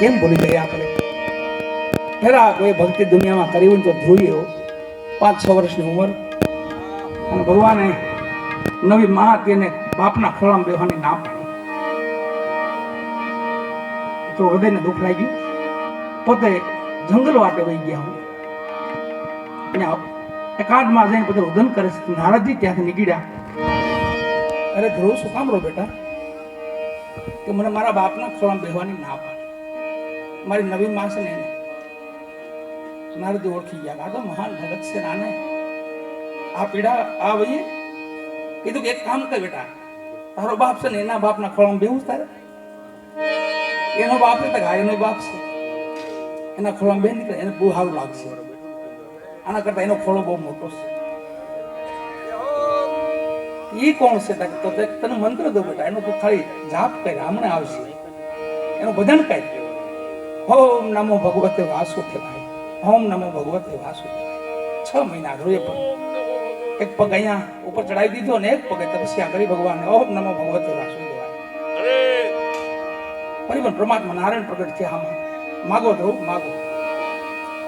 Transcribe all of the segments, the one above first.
કેમ ભૂલી ગયા આપણે? પેલા કોઈ ભક્તિ દુનિયામાં કરી હોય તો ધ્રુવી એવો પાંચ, છ વર્ષની ઉંમર. અને ભગવાને નવી મા હતી એને બાપના ખોળામાં બેહવાની ના પાડી. તો હૃદયને દુઃખ લાગ્યું. પોતે જંગલ વાટે વહી ગયા હું અને એકાંતમાં જઈને પોતે રુદન કરે છે. નારદજી ત્યાંથી નીકળ્યા. અરે ધ્રુવ, શું કામ રહો બેટા? કે મને મારા બાપના ખોળામાં બેહવાની ના પાડી. મારી નવી માં છે ને એને નારદી ઓળખી ગયા. આ તો મહાન ભગત છે, રાને. આ પીડા આ વઈએ કીધું કે એક કામ કર બેટા. તારો બાપ છે ને, એના બાપના ખોળામાં બેવું તારે. એનો બાપ ને, તો એનો બાપ છે. એના ખોળામાં બે નીકળે, એને બહુ સારું લાગશે. આના કરતા એનો ખોળો બહુ મોટો છે. એ કોણ છે? તો તને મંત્ર દો બેટા. એનો તું ખાલી જાપ કર, હમણાં આવશે એનું ભજન કર. ઓમ નમો ભગવતે વાસુદેવાય, ઓમ નમો ભગવતે વાસુદેવાય. છ મહિના રોજ પણ એક પગ અહીંયા ઉપર ચડાવી દીધો ને એક પગે તપસ્યા કરી ભગવાન ઓમ નમો ભગવતે વાસુદેવાય. પણ પરમાત્મા નારાયણ પ્રગટ થયા આમાં. માગો તો માગો.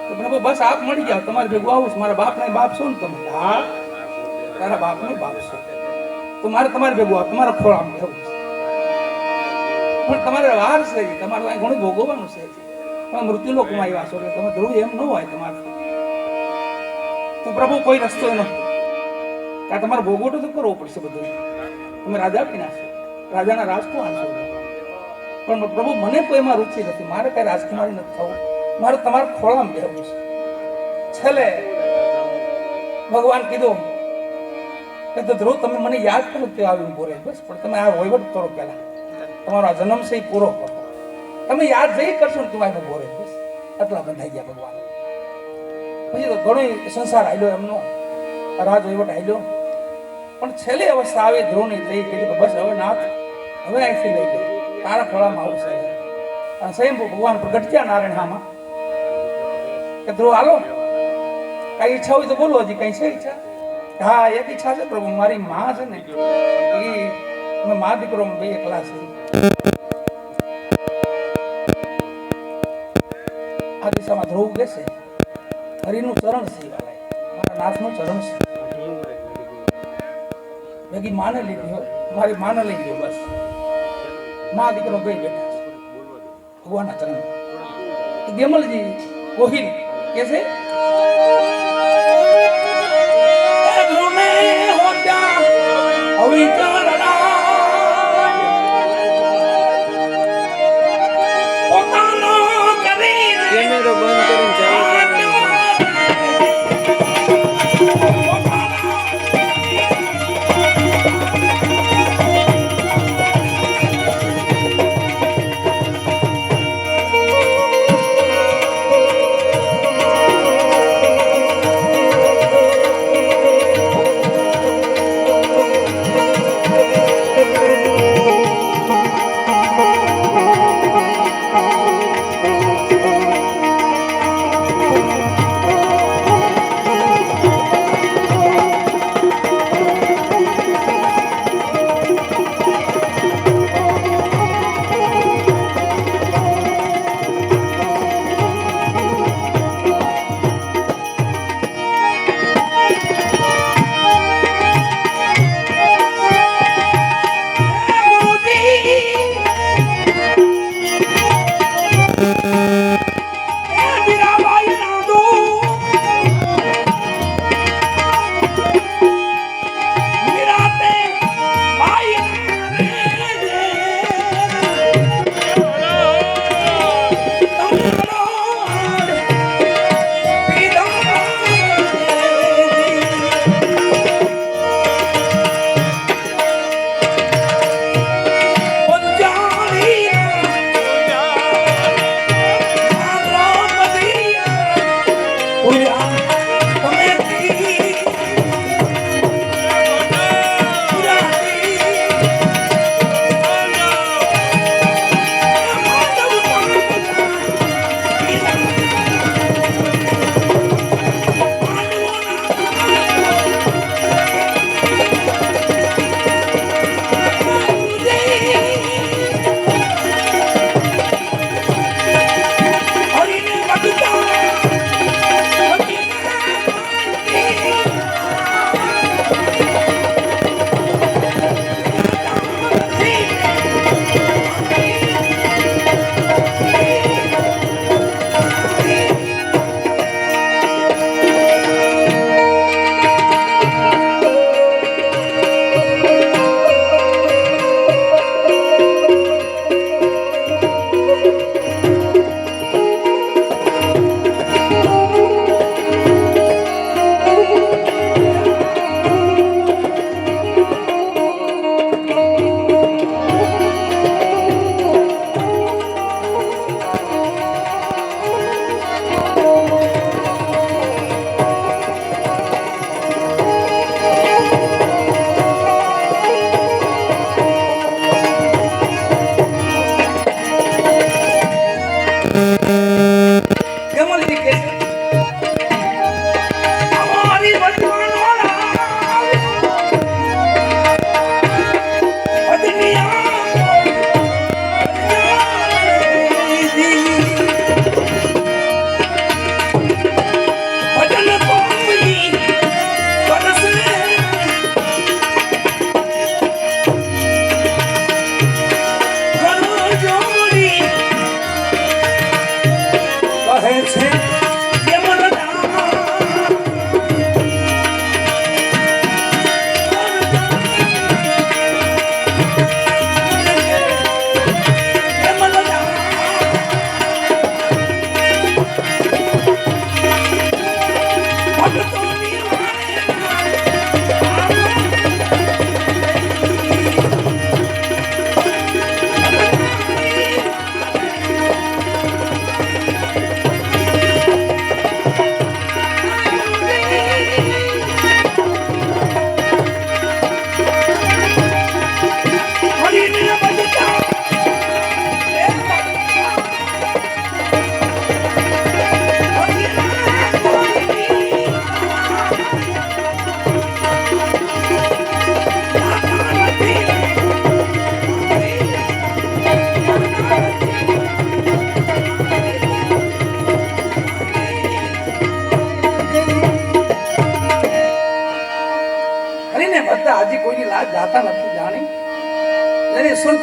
તો પ્રભુ બસ આપ મળી ગયા, તમારે ભેગું આવું. મારા બાપ બાપ છો ને તમે? હા. તારા બાપ ને બાપ છો. તો મારે તમારે ભેગું આવ, તમારા બેહવું છે. પણ તમારે વાર છે, તમારે અહીં ઘણું ભોગવવાનું છે. તમે મૃત્યુ લોકમાં આવ્યા છો એટલે તમે ધ્રુવ એમ ન હોય તમારે. તો પ્રભુ, કોઈ રસ્તો ન આ તમારે ભોગવટો તો કરવો પડશે બધું. તમે રાજા પીના છો. રાજાના રાજકુમાર છો? પણ પ્રભુ, મને કોઈમાં રુચિ નથી. મારે કઈ રાજકુમારી નથી થવું. મારે તમારા ખોળામાં બેહવું છે. છેલ્લે ભગવાન કીધું કે તો ધ્રુવ, તમે મને યાદ કરો તે આવી ઊભો બસ, પણ તમે આ વહીવટ કરો પહેલા. તમારો આ જન્મ છે પૂરો કરો. તમે યાદ જઈ કરશો ને તું આવીને બોરે બસ, આટલા બંધાઈ ગયા ભગવાન. પછી તો ઘણો સંસાર આવ્યો એમનો. રાજ વહીવટ આવ્યો પણ છેલ્લી અવસ્થા આવી ધ્રુવની થઈ કીધું બસ હવે નાથ, હવે અહીંથી લઈ ગઈ તારા ખોળામાં આવશે અને સ્વયં ભગવાન પ્રગટ થયા નારાયણ હામાં. કે ધ્રુવ હાલો. કઈ ઈચ્છા હોય તો બોલો હજી, કઈ છે ઈચ્છા? હા, એક ઈચ્છા છે પ્રભુ, મારી માં છે ને, એ, મા દીકરો બે એકલા છે. આ દિશામાં ધ્રુવ બેસે. હરિનું ચરણ છે મારા નાથનું ચરણ ભેગી માને લીધી હોય. મારી માને લઈ ગયો બસ. મા દીકરો ગઈ બેઠા ભગવાનના ચરણ ગેમલજી ગોહિલ કે છે? એ ધ્રુમે હોત્યા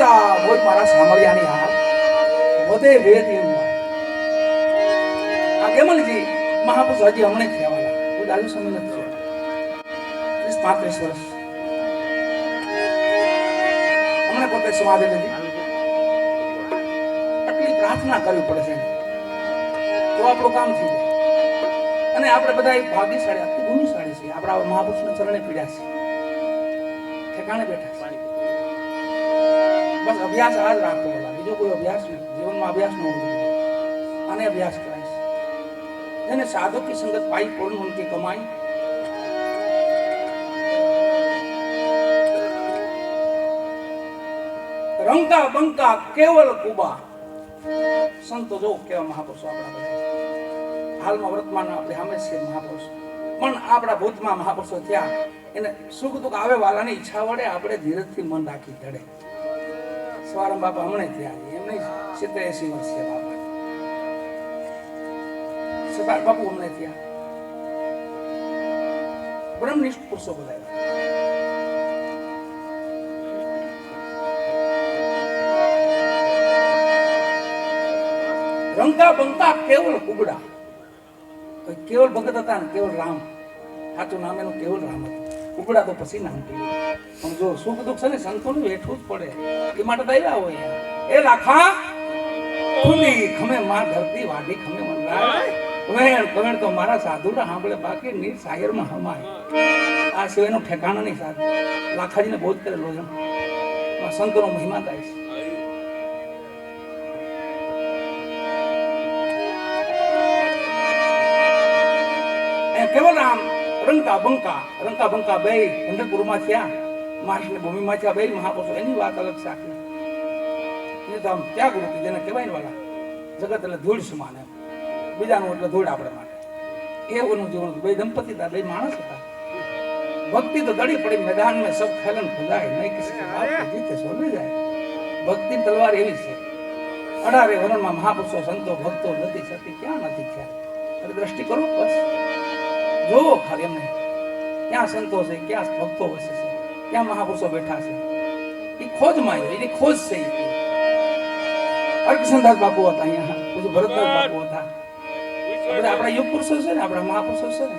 સુનતા હોય મારા સામળિયાની હાલ વધે વેદ એમ આ કેમલજી મહાપુરુષ હજી હમણે થયા હું દાદુ સમય નથી થયો ત્રીસ પાંત્રીસ વર્ષ. હમણે પોતે સમાધિ લીધી. આટલી પ્રાર્થના કરવી પડે છે. તો આપણું કામ થઈ જાય. અને આપણે બધા એ ભાગ્યશાળી આખી ભૂમિશાળી છે આપણા મહાપુરુષના ચરણે પીડ્યા છે ઠેકાણે બેઠા છે બસ અભ્યાસ આ જ રાખતો હતા બીજો કોઈ અભ્યાસ નહીં. જીવનમાં અભ્યાસ ન હોવો આને અભ્યાસ કરાય જેને જેને સાધકની સંગત પાઈ કોણ ઉનકી કમાઈ રંકા બંકા કેવલ કુબા. સંતો જો કેવા મહાપુરુષો આપણા બધા. હાલમાં વર્તમાન આપણે સામે છે મહાપુરુષ. પણ આપણા ભૂતમાં મહાપુરુષો થયા. એને સુખ દુઃખ આવે વાલાની ઈચ્છા વડે આપણે ધીરજથી મન રાખી ધડે સવારમ બાપા હમણે થયા. એમને સિત્તેર એસી વર્ષ છે બાપા સવાર બાપુ હમણે થયા. બ્રહ્મનિષ્ઠ પુરુષો બધા. રંગા બંકા કેવળ કુબડા કેવળ ભગત હતા ને કેવળ રામ. સાચું નામ એનું કેવળ રામ હતું. કુબડા તો પછી નામ પણ જો સુખ દુઃખ છે ને, સંતોનું વેઠવું જ પડે. એ માટે તો આવ્યા હોય. એ રાખા ખુલી ખમે માં ધરતી, વાડી ખમે વેણ કવેણ તો મારા સાધુડા સાંભળે, બાકી નીર સાયરમાં હમાય. આ સિવાયનું ઠેકાણો નહીં સાધુ લાખાજીને બહુ જ કરેલો છે. સંતોનો મહિમા થાય છે. રંકા બંકા રંકા બંકા બે પંઢરપુરમાં થયા. મહારાષ્ટ્રની ભૂમિમાં થયા બે મહાપુરુષો. એની વાત અલગ છે એ તો આમ ત્યાગ રૂપી જેને કહેવાય ને વાલા, જગત એટલે ધૂળ સમાન એમ. બીજાનું એટલે ધૂળ આપણા માટે. એવોનું જીવન બે દંપતી હતા બે માણસ હતા. ભક્તિ તો દડી પડી મેદાન મેં સબ ખલન ખુલાય નહીં કિસી બાપ જીતે, સોને જાય. ભક્તિ તલવાર એવી છે. અઢારે વરણમાં મહાપુરુષો, સંતો, ભક્તો નથી સતી ક્યાં નથી ખ્યાલ દ્રષ્ટિ કરો, બસ. જોવો ખાલી એમને. ક્યાં સંતો છે, ક્યાં ભક્તો વસે છે, ક્યાં મહાપુરુષો બેઠા છે. એ ખોજમાં એની ખોજ છે. અર્કસંદાસ બાપુ હતા અહીંયા. પછી ભરતદાસ બાપુ હતા. આપણા યુગ પુરુષો છે ને, આપણા મહાપુરુષો છે ને.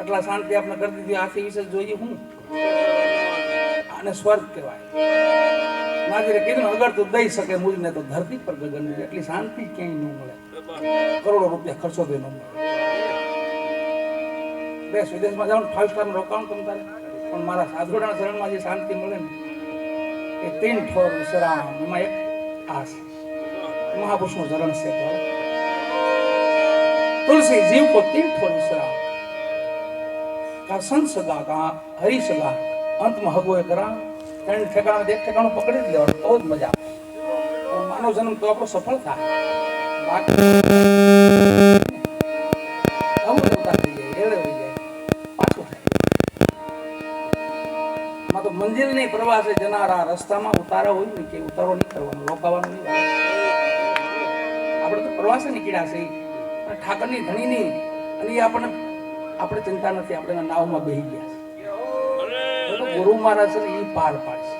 આટલા શાંતિ આપણે કરી દીધી, આથી વિશે જોઈએ હું. આને સ્વર્ગ કહેવાય. નાજીરે કીધું અગર તું દઈ શકે મુજને તો ધરતી પર ગગન એટલી શાંતિ ક્યાંય ન મળે. કરોડો રૂપિયા ખર્ચો તો ન મળે. દેશ વિદેશમાં જાઉં ફાઇવ સ્ટાર રોકાણ તમ તારે. પણ મારા સાધુના શરણમાં જે શાંતિ મળે ને, એ તીન ઠોર વિશ્રામ, એમાં એક આ છે મહાપુરુષનું ચરણ છે તુલસી જીવ કો તીન ઠોર વિશ્રામ. કા સંત સદા કા, હરી સદા અંતમાં હગો એ કરા. ત્રણ ઠેકાણા એક ઠેકાણું પકડી જ લેવાનું, બહુ જ મજા આવે. માનવ જન્મ તો આપણો સફળ થાય. બાકી રસ્તામાં ઉતારા હોય ને કે ઉતારો નહીં કરવાનો રોકાવાનો નહીં આપણે તો પ્રવાસે નીકળ્યા છે. ઠાકરની ધણીની અને એ આપણને આપણે ચિંતા નથી આપણે નાવમાં બેહી ગયા છે. ગુરુ મહારાજ એ પાર પાડશે.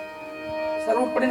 સર્વોપરી